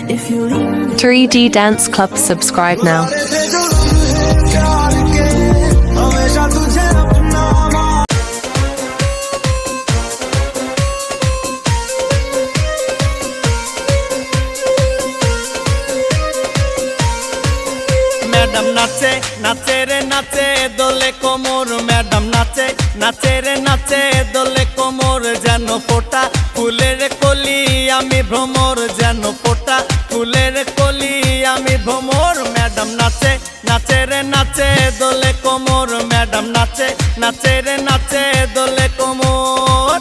3D Dance Club subscribe now. Madam নাচে নাচে রে নাচে দোলে কোমর ম্যাডাম নাচে নাচে রে নাচে দোলে কোমর যেন ফোটা ফুলের কলি আমি ভ্রমর যেন ফোটা নাচে দোলে কোমর ম্যাডাম নাচে নাচে রে নাচে দোলে কোমর।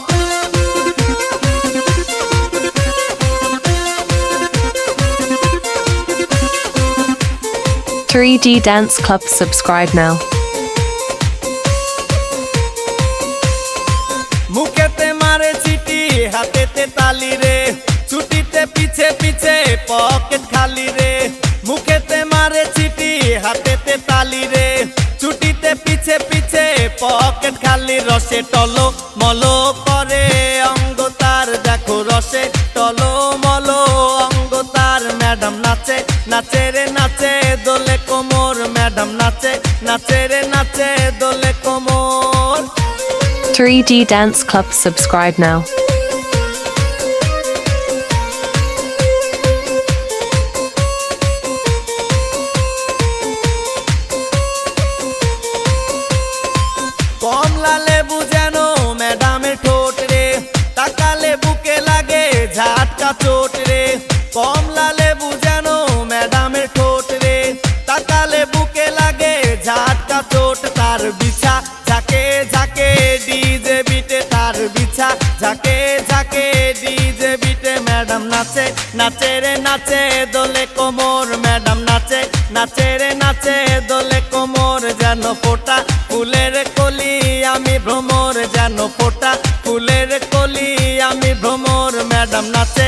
3D Dance Club subscribe now. মুখেতে মারে চিটি হাতেতে তালি রে। ছুটিতে পিছে পিছে পকেট খালি রে। মুখেতে মারে চিটি হাতেতে তালি রে। ছুটিতে পিছে পিছে, পকেট খালি রসে টলো মলো করে অঙ্গ তার। দেখো রসে টলো মলো অঙ্গ তার। ম্যাডাম নাচে নাচে রে নাচে, দোলে কোমর। ম্যাডাম নাচে নাচে রে নাচে, দোলে কোমর। 3D Dance Club, subscribe now. বিছা যাকে যাকে ডিজে বিটে তার বিছা যাকে যাকে ডিজে বিটে ম্যাডাম নাচে নাচে রে নাচে দোলে কোমর, ম্যাডাম নাচে নাচে রে নাচে দোলে কোমর, যেন ফোটা ফুলের কলি আমি ভ্রমর, যেন ফোটা ফুলের কলি আমি ভ্রমর, ম্যাডাম নাচে।